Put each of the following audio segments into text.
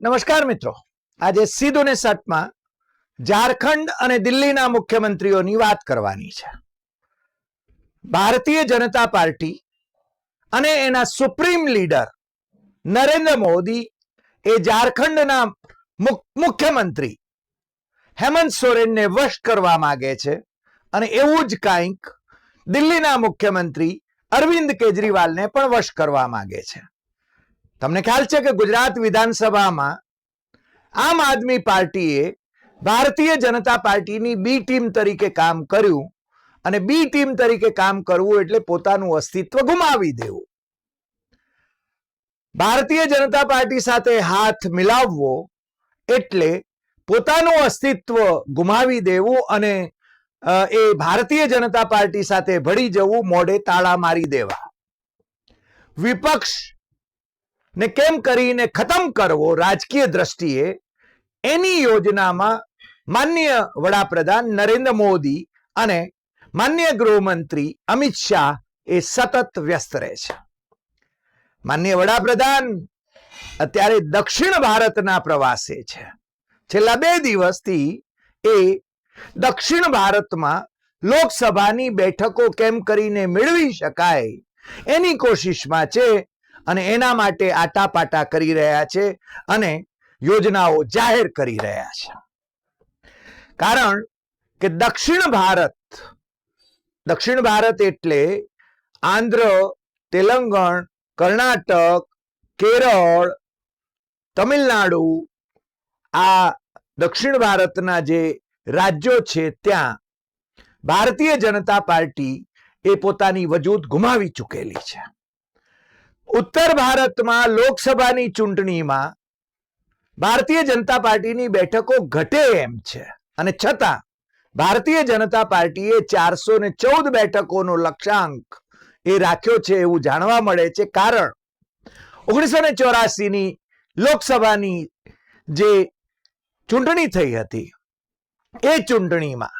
નમસ્કાર મિત્રો. આજે સીધું ને સટમાં ઝારખંડ અને દિલ્હીના મુખ્યમંત્રીઓની વાત કરવાની છે. ભારતીય જનતા પાર્ટી અને એના સુપ્રીમ લીડર નરેન્દ્ર મોદી એ ઝારખંડના મુખ્યમંત્રી હેમંત સોરેનને વશ કરવા માગે છે અને એવું જ કાંઈક દિલ્હીના મુખ્યમંત્રી અરવિંદ કેજરીવાલને પણ વશ કરવા માગે છે. તમને ખ્યાલ છે કે ગુજરાત વિધાનસભામાં આમ આદમી પાર્ટીએ ભારતીય જનતા પાર્ટીની બી ટીમ તરીકે કામ કર્યું અને બી ટીમ તરીકે કામ કરવું એટલે પોતાનું અસ્તિત્વ ગુમાવી દેવું. ભારતીય જનતા પાર્ટી સાથે હાથ મિલાવવો એટલે પોતાનું અસ્તિત્વ ગુમાવી દેવું અને એ ભારતીય જનતા પાર્ટી સાથે ભળી જવું મોઢે તાળા મારી દેવા. વિપક્ષ ને કેમ કરીને ખતમ કરવો રાજકીય દ્રષ્ટિએ? એની યોજનામાં માન્ય વડાપ્રધાન નરેન્દ્ર મોદી અને માન્ય ગૃહમંત્રી અમિત શાહ એ સતત વ્યસ્ત રહે છે. માન્ય વડાપ્રધાન અત્યારે દક્ષિણ ભારતના પ્રવાસે છે. છેલ્લા બે દિવસથી એ દક્ષિણ ભારતમાં લોકસભાની બેઠકો કેમ કરીને મેળવી શકાય એની કોશિશમાં છે અને એના માટે આટાપાટા કરી રહ્યા છે અને યોજનાઓ જાહેર કરી રહ્યા છે. કારણ કે દક્ષિણ ભારત દક્ષિણ ભારત એટલે આંધ્ર, તેલંગણ, કર્ણાટક, કેરળ, તમિલનાડુ, આ દક્ષિણ ભારતના જે રાજ્યો છે ત્યાં ભારતીય જનતા પાર્ટી એ પોતાની વજૂદ ગુમાવી ચૂકેલી છે. ઉત્તર ભારતમાં લોકસભાની ચૂંટણીમાં ભારતીય જનતા પાર્ટીની બેઠકો ઘટે એમ છે. અને છતાં ભારતીય જનતા પાર્ટીએ ચારસો ને ચૌદ બેઠકોનો લક્ષ્યાંક એ રાખ્યો છે એવું જાણવા મળે છે. કારણ ઓગણીસો ને ચોરાસીની લોકસભાની જે ચૂંટણી થઈ હતી, એ ચૂંટણીમાં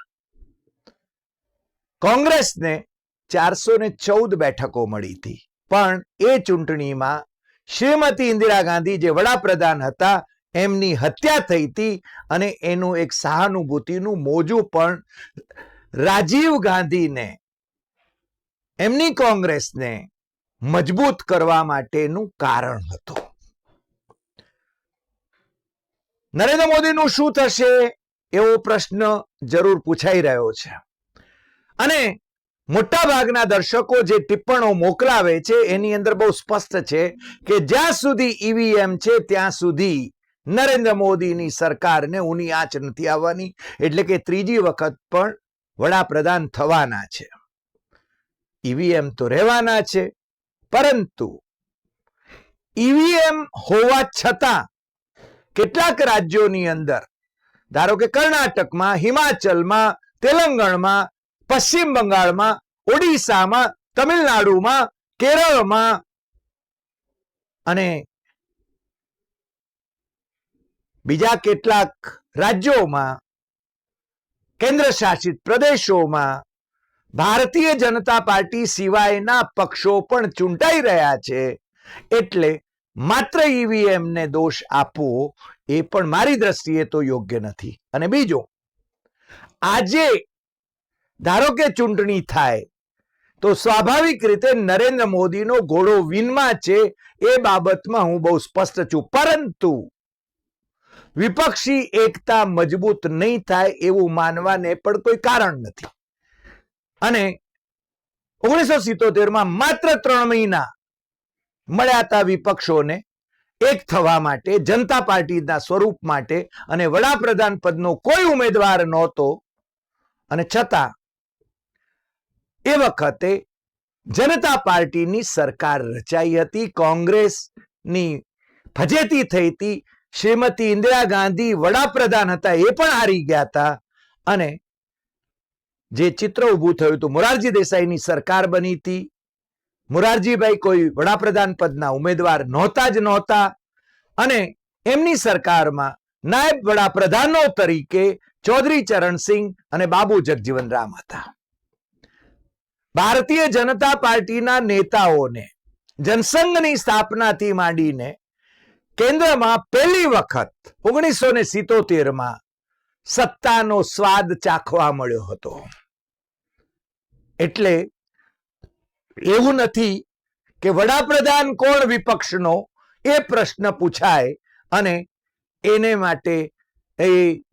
કોંગ્રેસને ચારસો ને ચૌદ બેઠકો મળી હતી. પણ એ ચૂંટણીમાં શ્રીમતી ઇન્દિરા ગાંધી જે વડાપ્રધાન હતા, એમની હત્યા થઈ હતી અને એનું એક સહાનુભૂતિનું મોજું પણ રાજીવ ગાંધીને, એમની કોંગ્રેસને મજબૂત કરવા માટેનું કારણ હતું. નરેન્દ્ર મોદીનું શું થશે? એવો પ્રશ્ન જરૂર પૂછાઈ રહ્યો છે. અને મોટા ભાગના દર્શકો જે ટિપ્પણો મોકલાવે છે, એની અંદર બહુ સ્પષ્ટ છે કે જ્યાં સુધી ઈવીએમ છે, ત્યાં સુધી નરેન્દ્ર મોદીની સરકારને ઉની આંચ નથી આવવાની. એટલે કે ત્રીજી વખત પણ વડાપ્રધાન થવાના છે. ઈવીએમ તો રહેવાના છે, પરંતુ ઈવીએમ હોવા છતાં કેટલાક રાજ્યોની અંદર, ધારો કે કર્ણાટકમાં, હિમાચલમાં, તેલંગણમાં પશ્ચિમ બંગાળમાં, ઓડિશામાં, તમિલનાડુમાં, કેરળમાં અને બીજા કેટલાક રાજ્યોમાં કેન્દ્ર શાસિત પ્રદેશોમાં ભારતીય જનતા પાર્ટી સિવાયના પક્ષો પણ ચૂંટાઈ રહ્યા છે. એટલે માત્ર ઈવીએમ ને દોષ આપવો એ પણ મારી દ્રષ્ટિએ તો યોગ્ય નથી. અને બીજો, આજે ધારો કે ચૂંટણી થાય, તો સ્વાભાવિક રીતે નરેન્દ્ર મોદીનો ઘોડો વિનમાં છે એ બાબતમાં હું બહુ સ્પષ્ટ છું. પરંતુ વિપક્ષી એકતા મજબૂત નહીં થાય એવું માનવાને પણ કોઈ કારણ નથી. અને ઓગણીસો સિત્તોતેરમાં માત્ર ત્રણ મહિના મળ્યા હતા વિપક્ષોને, એક થવા માટે, જનતા પાર્ટીના સ્વરૂપ માટે અને વડાપ્રધાન પદનો કોઈ ઉમેદવાર નહોતો. અને છતાં એ વખતે જનતા પાર્ટીની સરકાર રચાઈ હતી, કોંગ્રેસની ફજેતી થઈ હતી, શ્રીમતી ઇન્દિરા ગાંધી વડાપ્રધાન હતા, એ પણ હારી ગયા હતા અને જે ચિત્ર ઊભું થયું હતું, મોરારજી દેસાઈની સરકાર બની હતી. મોરારજીભાઈ કોઈ વડાપ્રધાન પદના ઉમેદવાર નહોતા જ નહોતા અને એમની સરકારમાં નાયબ વડાપ્રધાનો તરીકે ચૌધરી ચરણસિંહ અને બાબુ જગજીવન રામ હતા. ભારતીય જનતા પાર્ટીના નેતાઓને, જનસંઘની સ્થાપનાથી માંડીને કેન્દ્રમાં પહેલી વખત ઓગણીસો ને સિત્તોતેરમાં સત્તાનો સ્વાદ ચાખવા મળ્યો હતો. એટલે એવું નથી કે વડાપ્રધાન કોણ વિપક્ષનો એ પ્રશ્ન પૂછાય અને એને માટે એ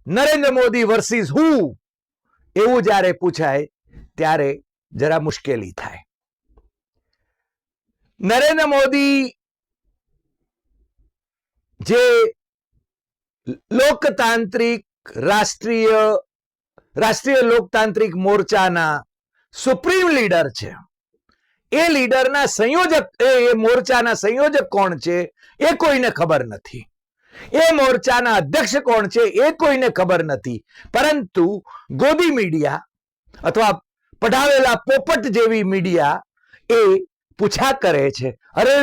નરેન્દ્ર મોદી વર્સિસ હું એવું જ્યારે પૂછાય ત્યારે જરા મુશ્કેલી થાય. નરેન્દ્ર મોદી જે લોકતાંત્રિક રાષ્ટ્રીય રાષ્ટ્રીય લોકતાંત્રિક મોરચાના સુપ્રીમ લીડર છે. એ લીડરના સંયોજક, એ મોરચાના સંયોજક કોણ છે એ કોઈને ખબર નથી. એ મોરચાના અધ્યક્ષ કોણ છે એ કોઈને ખબર નથી. પરંતુ ગોદી મીડિયા અથવા પઢાવેલા પોપટ જેવી મીડિયા એ પૂછા કરે છે. અરે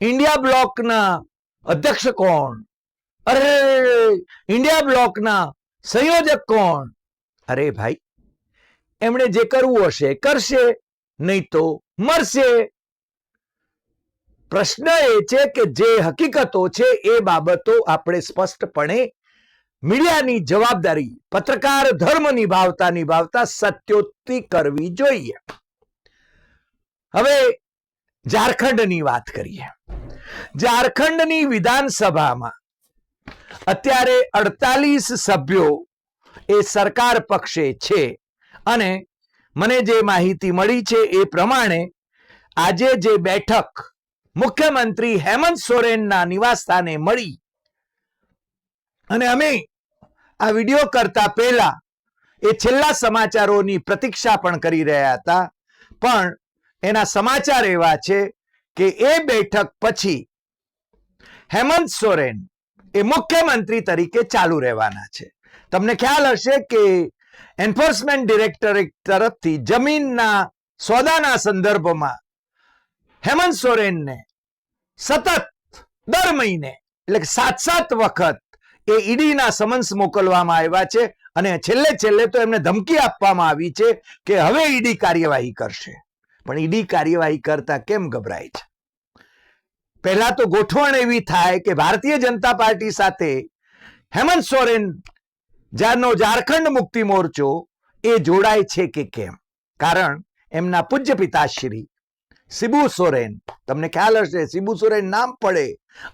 ઇન્ડિયા બ્લોકના અધ્યક્ષ કોણ? અરે ઇન્ડિયા બ્લોકના સંયોજક કોણ? અરે ભાઈ, એમણે જે કરવું હશે કરશે, નહીં તો મરશે. પ્રશ્ન એ છે કે જે હકીકતો છે એ બાબતો આપણે સ્પષ્ટપણે મીડિયાની જવાબદારી પત્રકાર ધર્મ નિભાવતા નિભાવતા સત્યોક્તિ કરવી જોઈએ. હવે ઝારખંડની વાત કરીએ. ઝારખંડની વિધાનસભામાં અત્યારે અડતાલીસ સભ્યો એ સરકાર પક્ષે છે અને મને જે માહિતી મળી છે એ પ્રમાણે આજે જે બેઠક મુખ્યમંત્રી હેમંત સોરેનના નિવાસસ્થાને મળી અને અમે આ વીડિયો કરતા પહેલા એ છેલ્લા સમાચારોની પ્રતીક્ષા પણ કરી રહ્યા હતા. પણ એના સમાચાર એવા છે કે એ બેઠક પછી હેમંત સોરેન એ મુખ્યમંત્રી તરીકે ચાલુ રહેવાના છે. તમને ખ્યાલ હશે કે એન્ફોર્સમેન્ટ ડિરેક્ટરેટ તરફથી જમીનના સોદાના સંદર્ભમાં હેમંત સોરેનને સતત દર મહિને એટલે સાત સાત વખત એ ઈડીના સમન્સ મોકલવામાં આવ્યા છે અને છેલ્લે છેલ્લે તો એમને ધમકી આપવામાં આવી છે કે હવે ઈડી કાર્યવાહી કરશે. પણ ઈડી કાર્યવાહી કરતા કેમ ગભરાય છે? પહેલા તો ગોઠવણ એવી થાય કે ભારતીય જનતા પાર્ટી સાથે હેમંત સોરેન જ્યારનો ઝારખંડ મુક્તિ મોરચો એ જોડાય છે કે કેમ? કારણ એમના પૂજ્ય પિતાશ્રી શિબુ સોરેન, તમને ખ્યાલ હશે શિબુ સોરેન નામ પડે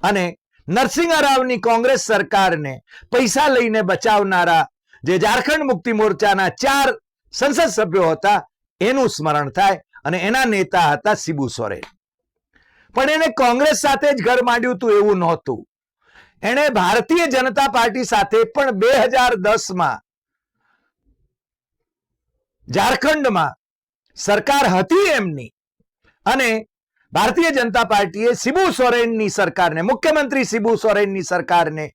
અને નરસિંહ રાવની કોંગ્રેસ સરકારને પૈસા લઈને બચાવનારા જે ઝારખંડ મુક્તિ મોરચાના ચાર સંસદ સભ્યો હતા, એનું સ્મરણ થાય અને એના નેતા હતા શિબુ સોરેન. પણ એને કોંગ્રેસ સાથે જ ઘર માંડ્યું હતું એવું નહોતું. એણે ભારતીય જનતા પાર્ટી સાથે પણ બે હજાર દસમાં ઝારખંડમાં સરકાર હતી એમની અને ભારતીય જનતા પાર્ટીએ શિબુ સોરેનની સરકારને મુખ્યમંત્રી શિબુ સોરેનની સરકારને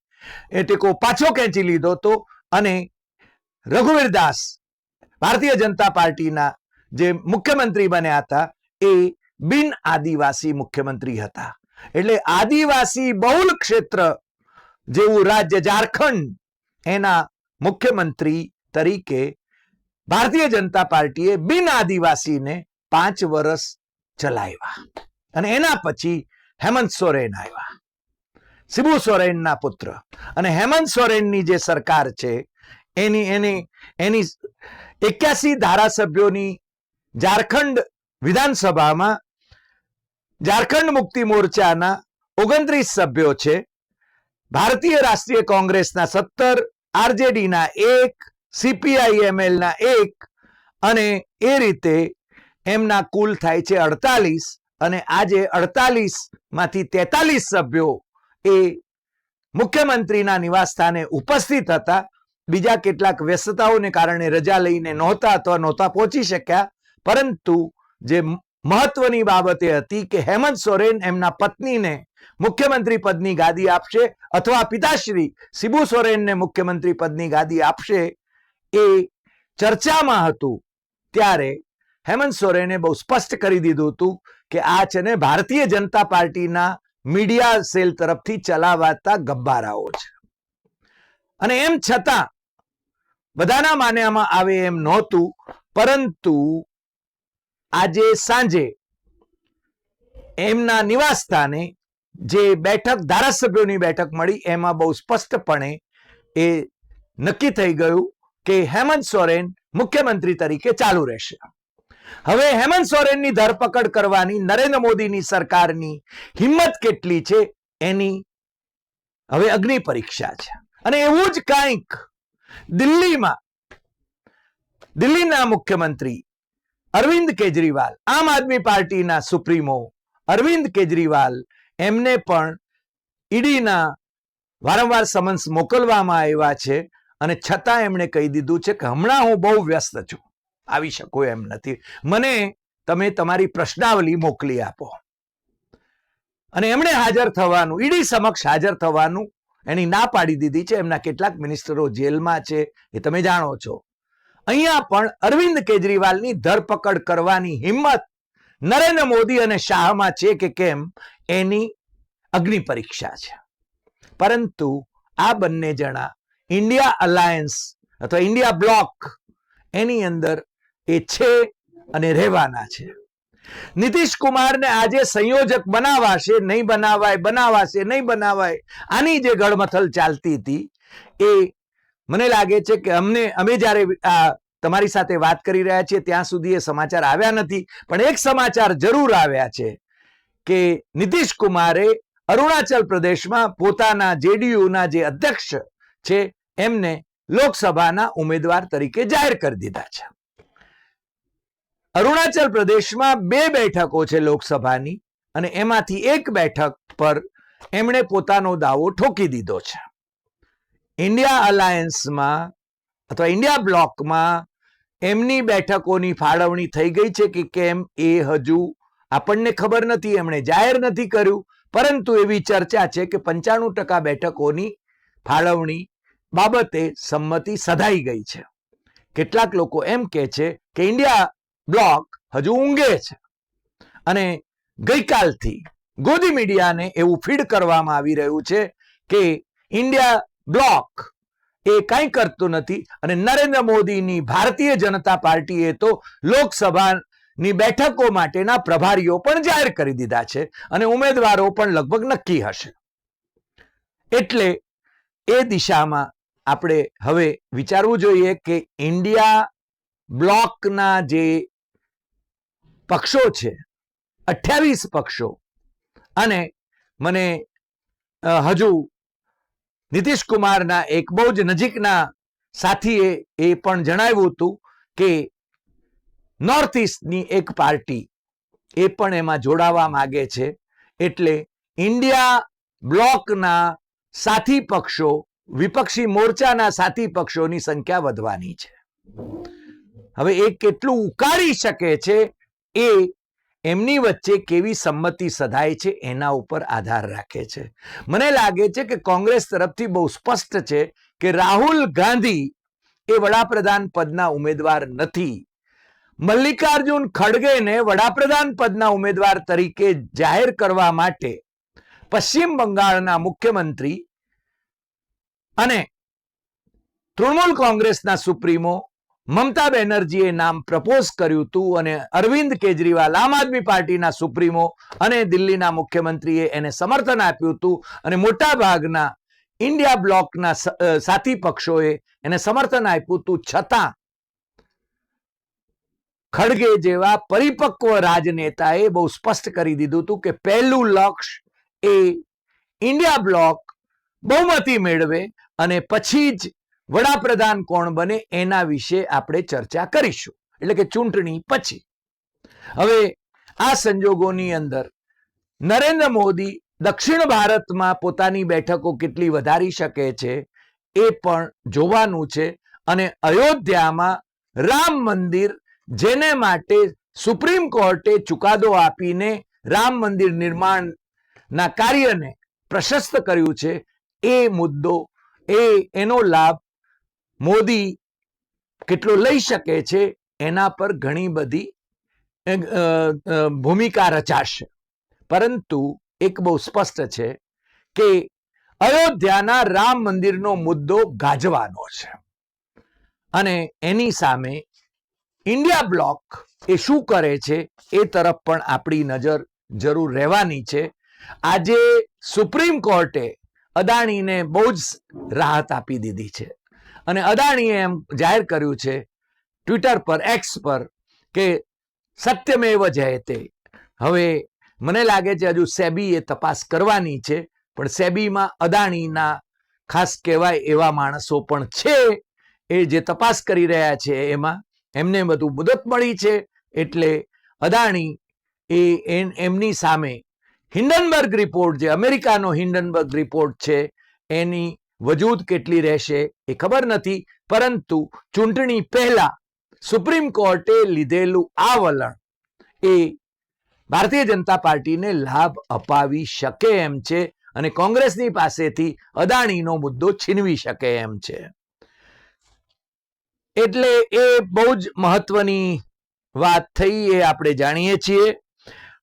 એ ટેકો પાછો ખેંચી લીધો હતો અને રઘુવીર દાસ ભારતીય જનતા પાર્ટીના જે મુખ્યમંત્રી બન્યા હતા, એ બિન આદિવાસી મુખ્યમંત્રી હતા. એટલે આદિવાસી બહુલ ક્ષેત્ર જેવું રાજ્ય ઝારખંડ, એના મુખ્યમંત્રી તરીકે ભારતીય જનતા પાર્ટીએ બિન આદિવાસીને પાંચ વર્ષ ચલાવ્યા. અને એના પછી હેમંત સોરેન આવ્યા. શિબુ સોરેનના પુત્ર. અને હેમંત સોરેનની જે સરકાર છે, એની એની એની એક્યાસી ધારાસભ્યોની ઝારખંડ વિધાનસભામાં ઝારખંડ મુક્તિ મોરચાના ઓગણત્રીસ સભ્યો છે. ભારતીય રાષ્ટ્રીય કોંગ્રેસના સત્તર, આરજેડીના એક સીપીઆઈએમએલના એક અને એ રીતે એમના કુલ થાય છે અડતાલીસ. અને આજે અડતાલીસમાંથી તેતાલીસ સભ્યો એ મુખ્યમંત્રીના નિવાસસ્થાને ઉપસ્થિત હતા. બીજા કેટલાક વ્યસ્તતાઓને કારણે રજા લઈને નહોતા અથવા નહોતા પહોંચી શક્યા. પરંતુ જે મહત્વની બાબત એ હતી કે હેમંત સોરેન એમના પત્નીને મુખ્યમંત્રી પદની ગાદી આપશે અથવા પિતાશ્રી શિબુ સોરેનને મુખ્યમંત્રી પદની ગાદી આપશે એ ચર્ચામાં હતું. ત્યારે હેમંત સોરેને બહુ સ્પષ્ટ કરી દીધું હતું કે આ છે ને ભારતીય જનતા પાર્ટીના મીડિયા સેલ તરફથી ચલાવાતા ગબ્બારાઓ છે. અને એમ છતાં બધાના માન્યામાં આવે એમ નહોતું, પરંતુ આજે સાંજે એમના નિવાસ સ્થાને જે બેઠક, ધારાસભ્યોની બેઠક મળી, એમાં બહુ સ્પષ્ટપણે એ નક્કી થઈ ગયું કે હેમંત સોરેન મુખ્યમંત્રી તરીકે ચાલુ રહેશે. હવે હેમંત સોરેનની ધરપકડ કરવાની નરેન્દ્ર મોદીની સરકારની હિંમત કેટલી છે એની હવે અગ્નિ પરીક્ષા છે. અને એવું જ કંઈક દિલ્હીમાં, દિલ્હીના મુખ્યમંત્રી અરવિંદ કેજરીવાલ, આમ આદમી પાર્ટીના સુપ્રીમો અરવિંદ કેજરીવાલ એમને પણ ઈડીના વારંવાર સમન્સ મોકલવામાં આવ્યા છે અને છતાં એમણે કહી દીધું છે કે હમણાં હું બહુ વ્યસ્ત છું. આવી શકો એમ નથી. મને તમે તમારી પ્રશ્નાવલી મોકલી આપો. અને એમણે હાજર થવાનું, ઈડી સમક્ષ હાજર થવાનું, એની ના પાડી દીધી છે. એમના કેટલાક મિનિસ્ટરો જેલમાં છે, એ તમે જાણો છો. અહીંયા પણ અરવિંદ કેજરીવાલની ધરપકડ કરવાની હિંમત નરેન્દ્ર મોદી અને શાહમાં છે કે કેમ, એની અગ્નિ પરીક્ષા છે. પરંતુ આ બંને જણા ઇન્ડિયા અલાયન્સ અથવા ઇન્ડિયા બ્લોક એની અંદર એ છે અને રહેવાના છે. નીતિશ કુમારને આજે સંયોજક બનાવાશે, નહીં બનાવાય, બનાવાશે, નહીં બનાવાય, આની જે ગળમથલ ચાલતી હતી, એ મને લાગે છે કે અમને, અમે જ્યારે આ તમારી સાથે વાત કરી રહ્યા છીએ, ત્યાં સુધી એ સમાચાર આવ્યા નથી. પણ એક સમાચાર જરૂર આવ્યા છે કે નીતિશ કુમારે અરુણાચલ પ્રદેશમાં પોતાના જેડીયુના જે અધ્યક્ષ છે, એમને લોકસભાના ઉમેદવાર તરીકે જાહેર કરી દીધા છે. અરુણાચલ પ્રદેશમાં બે બેઠકો છે લોકસભાની અને એમાંથી એક બેઠક પર એમણે પોતાનો દાવો ઠોકી દીધો છે. ઇન્ડિયા અલાયન્સમાં અથવા ઇન્ડિયા બ્લોકમાં એમની બેઠકોની ફાળવણી થઈ ગઈ છે કે કેમ એ હજુ આપણને ખબર નથી, એમણે જાહેર નથી કર્યું, પરંતુ એવી ચર્ચા છે કે પંચાણું ટકા બેઠકોની ફાળવણી બાબતે સંમતિ સધાઈ ગઈ છે. કેટલાક લોકો એમ કે છે કે ઇન્ડિયા બ્લોક હજુ ઊંઘે છે. અને ગઈકાલથી ગોદી મીડિયાને એવું ફીડ કરવામાં આવી રહ્યું છે કે ઇન્ડિયા બ્લોક એ કંઈ કરતું નથી અને નરેન્દ્ર મોદીની ભારતીય જનતા પાર્ટીએ તો લોકસભાની બેઠકો માટેના પ્રભારીઓ પણ જાહેર કરી દીધા છે અને ઉમેદવારો પણ લગભગ નક્કી હશે. એટલે એ દિશામાં આપણે હવે વિચારવું જોઈએ કે ઇન્ડિયા બ્લોકના જે પક્ષો છે. અઠ્યાવીસ પક્ષો. અને મને હજુ નીતિશ કુમારના એક બહુ જ નજીકના સાથીએ એ પણ જણાવ્યું હતું કે નોર્થ ઇસ્ટની એક પાર્ટી એ પણ એમાં જોડાવા માગે છે. એટલે ઇન્ડિયા બ્લોકના સાથી પક્ષો, વિપક્ષી મોરચાના સાથી પક્ષોની સંખ્યા વધવાની છે. હવે એ કેટલું ઉકાળી શકે છે એ એમની વચ્ચે કેવી સંમતિ સધાય છે એના ઉપર આધાર રાખે છે. મને લાગે છે કે કોંગ્રેસ તરફથી બહુ સ્પષ્ટ છે કે રાહુલ ગાંધી એ વડાપ્રધાન પદના ઉમેદવાર નથી. મલ્લિકાર્જુન ખડગેને વડાપ્રધાન પદના ઉમેદવાર તરીકે જાહેર કરવા માટે પશ્ચિમ બંગાળના મુખ્યમંત્રી અને તૃણમૂલ કોંગ્રેસના સુપ્રીમો મમતા બેનર્જીએ નામ પ્રપોઝ કર્યું હતું અને અરવિંદ કેજરીવાલ આમ આદમી પાર્ટીના સુપ્રીમો અને દિલ્હીના મુખ્યમંત્રીએ એને સમર્થન આપ્યું હતું અને મોટા ભાગના ઇન્ડિયા બ્લોકના સાથી પક્ષોએ એને સમર્થન આપ્યું હતું છતાં ખડગે જેવા પરિપક્વ રાજનેતાએ બહુ સ્પષ્ટ કરી દીધું હતું કે પહેલું લક્ષ્ય એ ઇન્ડિયા બ્લોક બહુમતી મેળવે અને પછી જ વડાપ્રધાન કોણ બને એના વિશે આપણે ચર્ચા કરીશું. એટલે કે ચૂંટણી પછી. હવે આ સંજોગોની અંદર નરેન્દ્ર મોદી દક્ષિણ ભારતમાં પોતાની બેઠકો કેટલી વધારી શકે છે એ પણ જોવાનું છે અને અયોધ્યામાં રામ મંદિર જેને માટે સુપ્રીમ કોર્ટે ચુકાદો આપીને રામ મંદિર નિર્માણના કાર્યને પ્રશસ્ત કર્યું છે એ મુદ્દો, એ એનો લાભ મોદી કેટલો લઈ શકે છે એના પર ઘણી બધી ભૂમિકા રચાશે. પરંતુ એક બહુ સ્પષ્ટ છે કે અયોધ્યાના રામ મંદિરનો મુદ્દો ગાજવાનો છે. અને એની સામે ઇન્ડિયા બ્લોક એ શું કરે છે એ તરફ પણ આપણી નજર જરૂર રહેવાની છે. આજે સુપ્રીમ કોર્ટે અદાણીને બહુ જ રાહત આપી દીધી છે. અને અદાણીએ એમ જાહેર કર્યું છે ટ્વિટર પર એક્સ પર, કે સત્યમેવ જયતે હવે મને લાગે છે હજુ સેબી એ તપાસ કરવાની છે, પણ સેબીમાં અદાણીના ખાસ કહેવાય એવા માણસો પણ છે, એ જે તપાસ કરી રહ્યા છે એમાં, એમને બધું મુદત મળી છે, એટલે અદાણી એ એમની સામે હિન્ડનબર્ગ રિપોર્ટ, જે અમેરિકાનો હિન્ડનબર્ગ રિપોર્ટ છે, એની વજૂદ કેટલી રહેશે એ ખબર નથી, પરંતુ ચૂંટણી પહેલા સુપ્રીમ કોર્ટે લીધેલું આ વલણ એ ભારતીય જનતા પાર્ટીને લાભ અપાવી શકે એમ છે અને કોંગ્રેસની પાસેથી અદાણીનો મુદ્દો છીનવી શકે એમ છે. એટલે એ બહુ જ મહત્વની વાત થઈ એ આપણે જાણીએ છીએ.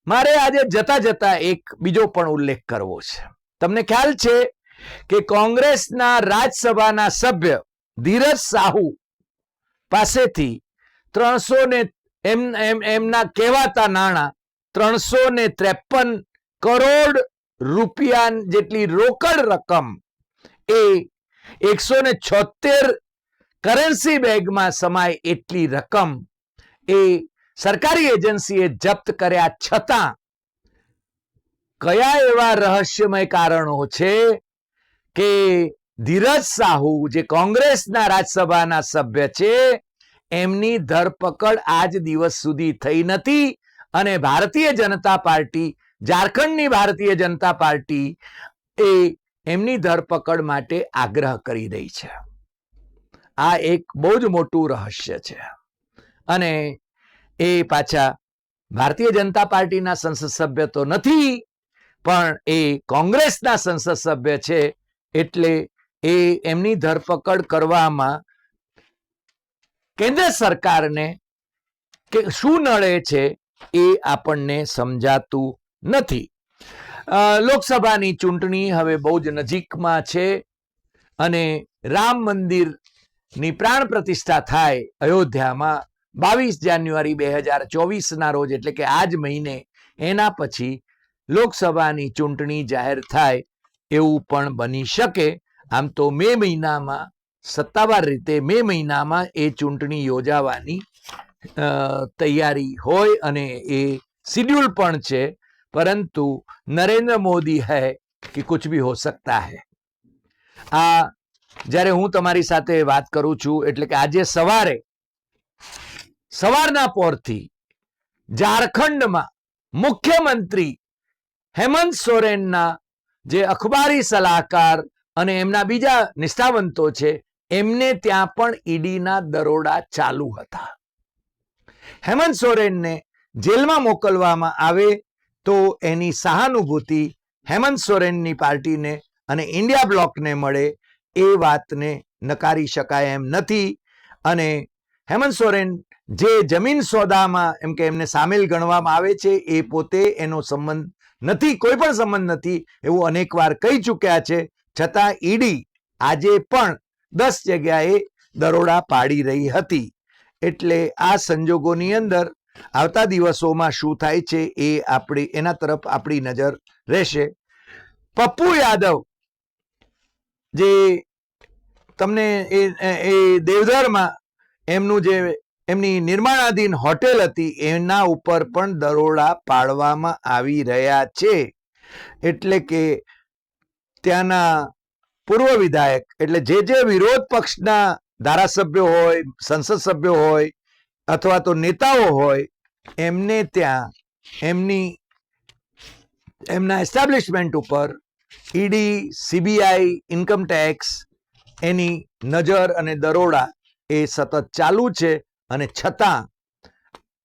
મારે આજે જતા જતા એક બીજો પણ ઉલ્લેખ કરવો છે. તમને ખ્યાલ છે કે કોંગ્રેસના રાજ્યસભાના સભ્ય ધીરજ સાહુ પાસેથી ત્રણસો ને એમ એમ, એમના કહેવાતા નાણાં ત્રણસો ને ત્રેપન કરોડ રૂપિયા જેટલી રોકડ રકમ એ એકસો ને છોતેર કરન્સી બેગમાં સમાય એટલી રકમ એ સરકારી એજન્સીએ જપ્ત કર્યા છતાં કયા એવા રહસ્યમય કારણો છે? કે ધીરજ સાહુ જે કોંગ્રેસના રાજ્યસભાના સભ્ય છે, એમની ધરપકડ આજ દિવસ સુધી થઈ નથી અને ભારતીય જનતા પાર્ટી, ઝારખંડની ભારતીય જનતા પાર્ટી એ એમની ધરપકડ માટે આગ્રહ કરી રહી છે. આ એક બહુ જ મોટું રહસ્ય છે. અને એ પાછા ભારતીય જનતા પાર્ટીના સંસદ સભ્ય તો નથી, પણ એ કોંગ્રેસના સંસદ સભ્ય છે એટલે એ એમની ધરપકડ કરવામાં કેન્દ્ર સરકારને કે શું નડે છે એ આપણને સમજાતું નથી. લોકસભાની ચૂંટણી હવે બહુ જ નજીકમાં છે અને રામ મંદિરની પ્રાણ પ્રતિષ્ઠા થાય અયોધ્યામાં બાવીસ જાન્યુઆરી બે હજાર ચોવીસના રોજ, એટલે કે આજ મહિને એના પછી લોકસભાની ચૂંટણી જાહેર થાય એવું પણ બની શકે. આમ તો મે મહિનામાં, સત્તાવાર રીતે મે મહિનામાં એ ચૂંટણી યોજાવાની તૈયારી હોય અને એ શિડ્યુલ પણ છે. પરંતુ નરેન્દ્ર મોદી હૈ કે કુછ ભી હો સકતા હૈ. આ, જ્યારે હું તમારી સાથે વાત કરું છું, એટલે કે આજે સવારે, સવારના પોરથી ઝારખંડમાં મુખ્યમંત્રી હેમંત સોરેનના જે અખબારી સલાહકાર અને એમના બીજા નિષ્ઠાવંતો છે, એમને ત્યાં પણ ઈડીના દરોડા ચાલુ હતા. હેમંત સોરેનને જેલમાં મોકલવામાં આવે તો એની સહાનુભૂતિ હેમંત સોરેનની પાર્ટીને અને ઇન્ડિયા બ્લોકને મળે એ વાતને નકારી શકાય એમ નથી અને હેમંત સોરેન જે જમીન સોદામાં એમ કે એમને સામેલ ગણવામાં આવે છે એ પોતે એનો સંબંધ નથી, કોઈ પણ સંબંધ નથી, એવું અનેકવાર કહી ચૂક્યા છે. છતાં ઈડી આજે પણ દસ જગ્યાએ દરોડા પાડી રહી હતી. એટલે આ સંજોગોની અંદર આવતા દિવસોમાં શું થાય છે એ આપણી, એના તરફ આપણી નજર રહેશે. પપ્પુ યાદવ, જે તમને એ એ દેવધરમાં એમનું જે એમની નિર્માણાધીન હોટેલ હતી. એના ઉપર પણ દરોડા પાડવામાં આવી રહ્યા છે. એટલે કે ત્યાંના પૂર્વ વિધાયક, એટલે જે જે વિરોધ પક્ષના ધારાસભ્યો હોય, સંસદ સભ્યો હોય, અથવા તો નેતાઓ હોય, એમને ત્યાં એમની, એમના એસ્ટાબ્લિશમેન્ટ ઉપર ઈડી, સીબીઆઈ ઇન્કમ ટેક્સ એની નજર અને દરોડા એ સતત ચાલુ છે. અને છતાં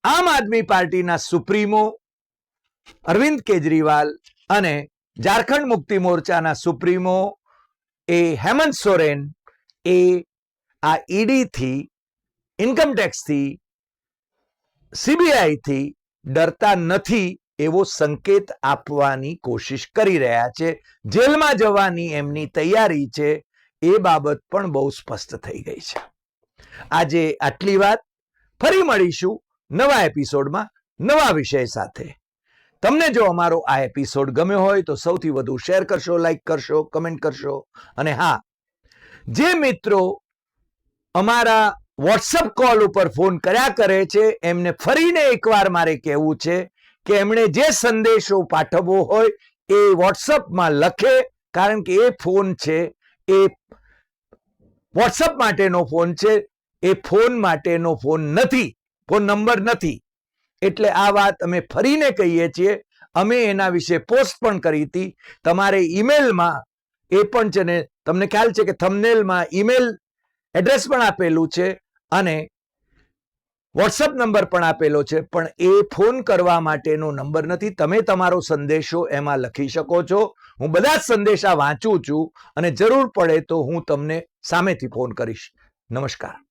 આમ આદમી પાર્ટીના સુપ્રીમો અરવિંદ કેજરીવાલ અને ઝારખંડ મુક્તિ મોરચાના સુપ્રીમો એ હેમંત સોરેન એ આ ઈડીથી ઇન્કમટેક્સથી સીબીઆઈથી ડરતા નથી એવો સંકેત આપવાની કોશિશ કરી રહ્યા છે. જેલમાં જવાની એમની તૈયારી છે એ બાબત પણ બહુ સ્પષ્ટ થઈ ગઈ છે. આજે આટલી વાત. ફરી મળીશું નવા એપિસોડમાં નવા વિષય સાથે. તમને જો અમારો આ એપિસોડ ગમ્યો હોય તો સૌથી વધુ શેર કરશો, લાઈક કરશો, કમેન્ટ કરશો. અને હા, જે મિત્રો અમારા વોટ્સઅપ કોલ ઉપર ફોન કર્યા કરે છે, એમને ફરીને એકવાર મારે કહેવું છે કે એમણે જે સંદેશો પાઠવવો હોય એ વોટ્સઅપમાં લખે, કારણ કે એ ફોન છે, એ વોટ્સઅપ માટેનો ફોન છે એ ફોન માટેનો ફોન નથી, ફોન નંબર નથી. એટલે આ વાત અમે ફરીને કહીએ છીએ. અમે એના વિશે પોસ્ટ પણ કરી હતી. તમારે ઈમેલમાં એ પણ છે ને, તમને ખ્યાલ છે કે થમનેલમાં ઈમેલ એડ્રેસ પણ આપેલું છે અને વોટ્સઅપ નંબર પણ આપેલો છે. પણ એ ફોન કરવા માટેનો નંબર નથી. તમે તમારો સંદેશો એમાં લખી શકો છો. હું બધા જ સંદેશા વાંચું છું અને જરૂર પડે તો હું તમને સામેથી ફોન કરીશ. નમસ્કાર.